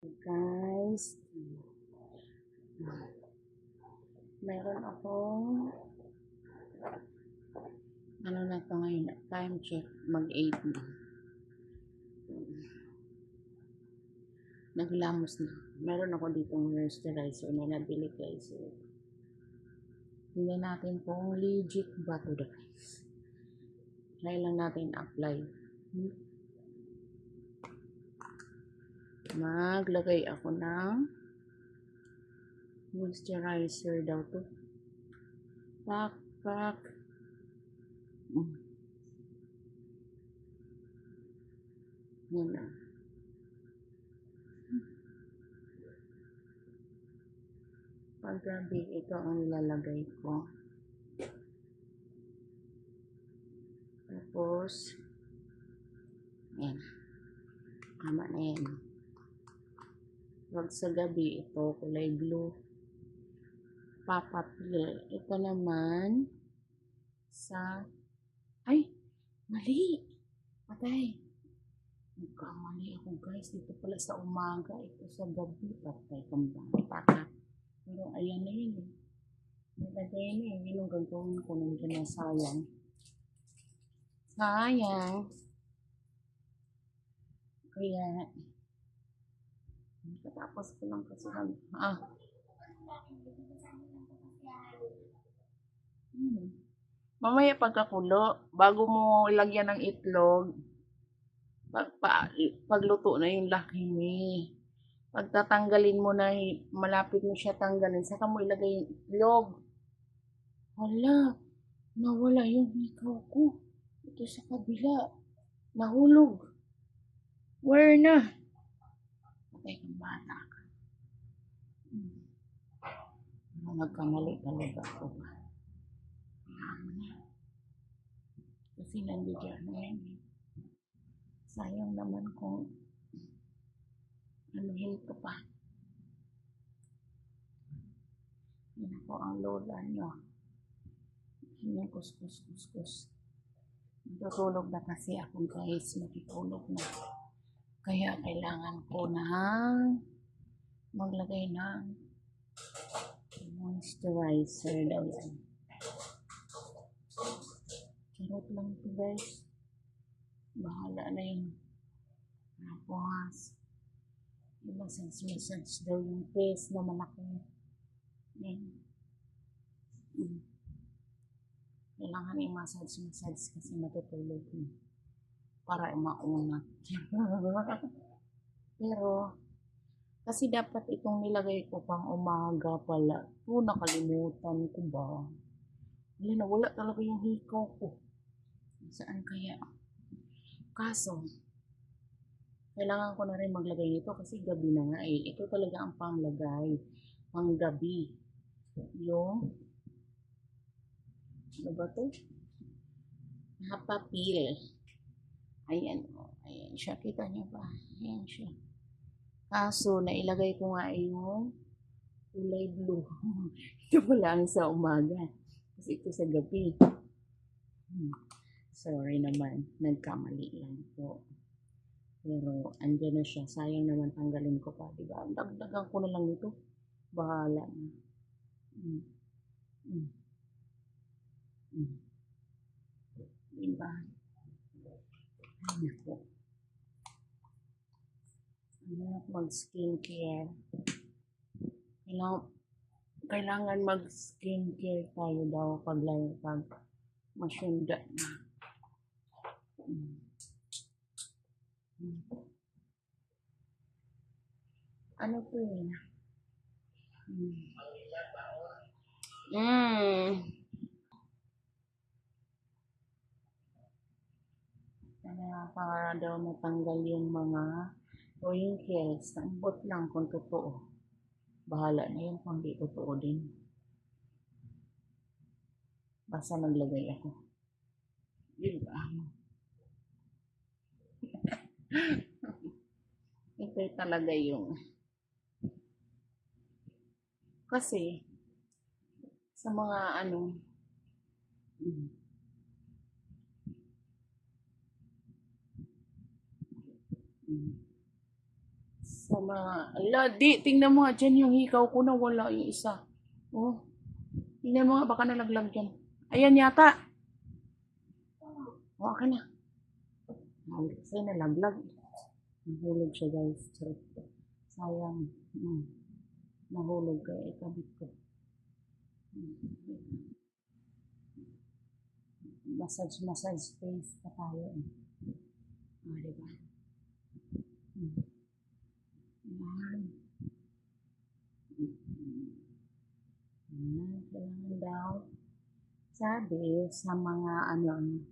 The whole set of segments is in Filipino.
guys. Meron akong ano na to ngayon, time check, mag 8 na. Naglamos na. Meron ako ditong moisturizer na nabili guys. Tingnan natin kung legit ba to guys. Lang natin apply. Hmm? Maglagay ako ng moisturizer daw to. Pak, pak. Mm. Yan na. Paggabi, ito ang ilalagay ko. Tapos, yan. Tama na yan. Wag sa gabi, ito kulay blue. Papapil. Ito naman sa ay mali. Patay. Nagkamali ako guys. Dito pala sa umaga. Ito sa gabi. Patay kang bata. Pero ayan na yun. eh. Nalagay na yun. Yun ang gagawin ko nandiyan na sayang. Sayang. Kaya Katapos ko lang kasi. Ah. Hmm. Mamaya pagkakulo, bago mo ilagyan ng itlog, pag, pa, pagluto na yung laki ni. Pagtatanggalin mo na, malapit mo siya tanggalin, saka mo ilagay yung itlog. Wala, nawala yung hikaw ko. Ito sa kabila, nahulog. Where na? Patay kang bata ka. Hmm. Ano, nagkamali talaga ako. Kasi nandiyan na yan. Sayang naman kung anuhin ko pa. Yan ako ang lola nyo. Yan kus kus kus kus. Natutulog na kasi ako guys. Matutulog na. Kaya kailangan ko na maglagay ng moisturizer daw yan. Charot lang ito guys. Bahala na yun. Tapos, i-massage-massage daw yung face na malaki. Yan. Mm. Kailangan i-massage-massage kasi matutulog na para maunat. Pero, kasi dapat itong nilagay ko pang umaga pala. Oo, nakalimutan ko ba? Wala na, wala talaga yung hikaw ko. Saan kaya? Kaso, kailangan ko na rin maglagay nito kasi gabi na nga eh. Ito talaga ang panglagay. Pang gabi. Yung, ano ba to? Napapil. Ayan, oh, ayan siya. Kita niyo ba? Ayan siya. Kaso, nailagay ko nga yung kulay blue. ito pala ang sa umaga. Kasi ito sa gabi. Hmm. Sorry naman. Nagkamali lang po. Pero, andyan na siya. Sayang naman tanggalin ko pa. Diba? Dagdagan ko na lang ito. Bahala na. Hmm. Hmm. Hmm. Diba? Ay, naku. Ang hirap mag-skincare. Kailangan, kailangan mag-skincare tayo daw pag, pag masyunda na. Mm. Mm. Ano po yun? Mm. Mm. Kaya para daw matanggal yung mga wrinkles. Ambot lang kung totoo. Bahala na yun kung di totoo din. Basta naglagay ako. Diba? Ito talaga yung kasi sa mga ano mm, mm, Sa mga, ala, tingnan mo nga dyan yung hikaw ko na wala yung isa. Oh. Tingnan mo nga, baka nalaglag dyan. Ayan yata. Oh, okay na. Kasi nalaglag. Nahulog siya guys. Sayang. Mm. Nahulog kaya ikabit ko. Massage, massage face pa tayo eh. Ah, diba? Mm. Yan. Yan, kailangan daw. Sabi sa mga ano,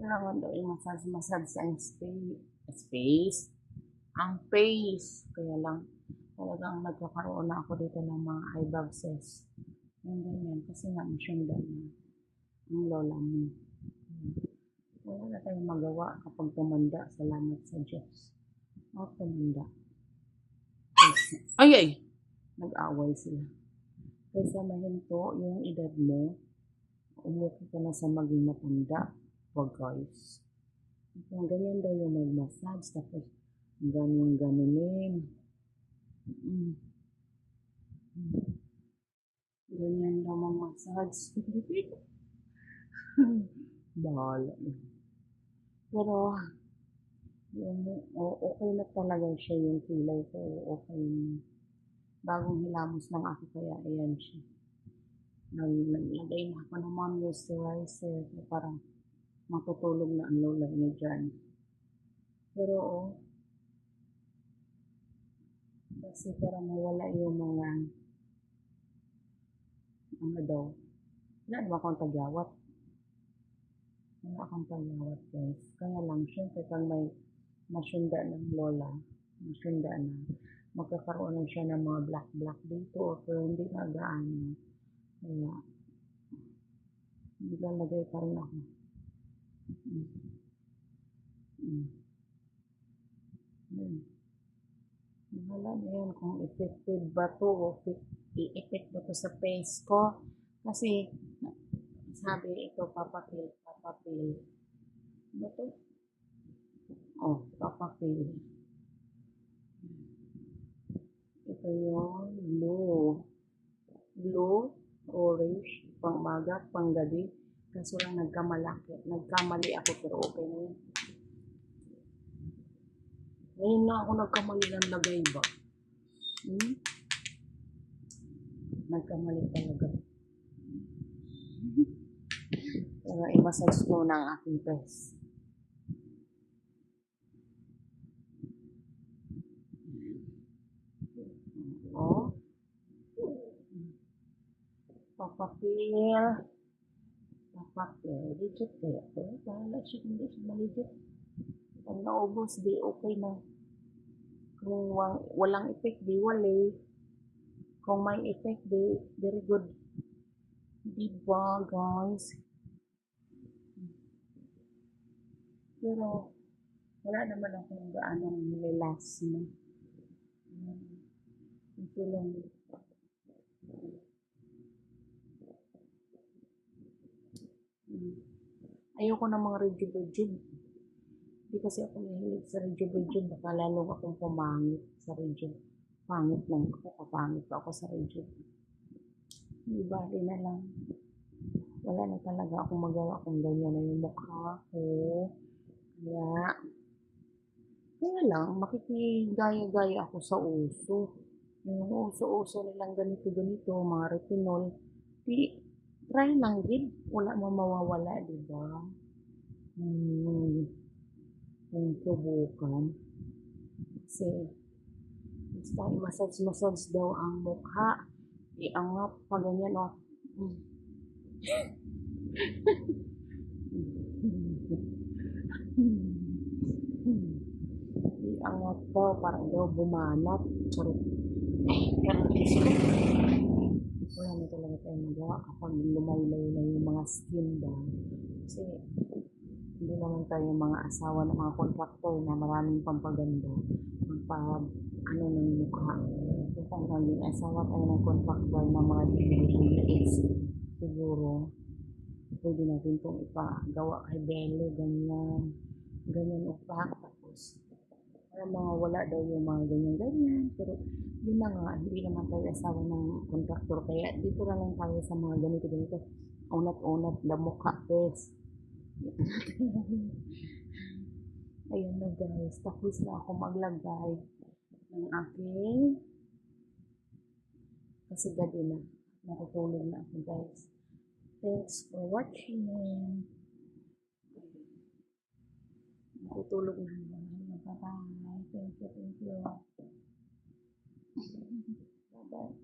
kailangan daw yung massage-massage sa space. Space? Ang face. Kaya lang, talagang nagkakaroon na ako dito ng mga eye boxes. Yung ganyan, kasi nga masyanda na ang lola mo. Wala na tayong magawa kapag tumanda. Salamat sa Diyos. O tumanda. Ay, ay! Nag-away sila. Kaysa mahinto yung edad mo, umuwi ka na sa maging matanda. Wag guys. Kung ganyan daw yung mag-massage, tapos ganyan ganunin. Mm. Ganyan daw mag-massage. Bahala. Pero, yung, o- okay na talaga siya yung kilay ko. Okay na. Bagong hilamos lang ako kaya ayan siya. Nag- Naglagay na ako ng mga moisturizer na parang matutulog na ang lola niya dyan. Pero, oh, kasi para mawala yung mga ano daw, wala naman akong tagyawat. Wala akong tagyawat guys. Kaya lang, syempre pag may masyunda ng lola, masyunda na, magkakaroon na siya ng mga black-black dito, pero hindi na gaano. Kaya, nilalagay pa rin ako. Mm. Mm. Mm. Bahala na yan kung effective ba to o i-effect ba to sa face ko. Kasi, sabi ito, papapil, papapil. Ano to? Oh, papapil. Ito yung blue. Blue, orange, pang maga, pang gabi. Kaso lang nagkamalaki. Nagkamali ako pero okay na yun. Ngayon na ako nagkamali ng lagay ba? Hmm? Nagkamali talaga. Pero i-massage ko ang aking face. Oh. Papapil. Papapil. Legit kaya ito. Bahala siya hindi siya maligit. Pag naubos, di okay na. Kung wa- walang effect, di wala. Kung may effect, di very good. Diba, guys? Pero, wala naman akong gaanong nilas na. Mm, Ito lang. Mm. Ayoko ng mga rejuve-rejuve. Hindi kasi ako mahilig sa rejuve-rejuve. Baka lalo akong pumangit sa rejuve. Pangit lang ako. Kapangit pa ako sa rejuve. Di ba? Na lang. Wala na talaga akong magawa kung ganyan na yung mukha ko. Kaya, kaya lang, makikigaya-gaya ako sa uso. Yung uso-uso nilang ganito-ganito, mga retinol. Di, try lang din. Wala mo mawawala, di ba? Hmm, kung subukan. Kasi, basta i-massage-massage daw ang mukha. Iangat pa ganyan, oh. Hmm. Iangat daw, parang daw bumanat. Charot. Pero sila, wala na talaga tayong magawa kapag lumaylay na yung mga skin ba. Kasi, hindi naman tayo mga asawa ng mga kontraktor na maraming pampaganda. Magpa, ano ng mukha. So, kung naging asawa tayo ng kontraktor ng mga DPWH, siguro, pwede natin itong ipagawa kay Belo, ganyan. Ganyan upa. Tapos, Para mga wala daw yung mga ganyan-ganyan. Pero yun na nga, hindi naman tayo asawa ng kontraktor. Kaya dito na lang tayo sa mga ganito-ganito. Unat-unat, lamok pes. Ayan na guys, tapos na ako maglagay ng aking kasi gabi na. Nakutulog na ako guys. Thanks for watching. Nakutulog na ako. Bye-bye. que a gente aprendeu lá. tá bom?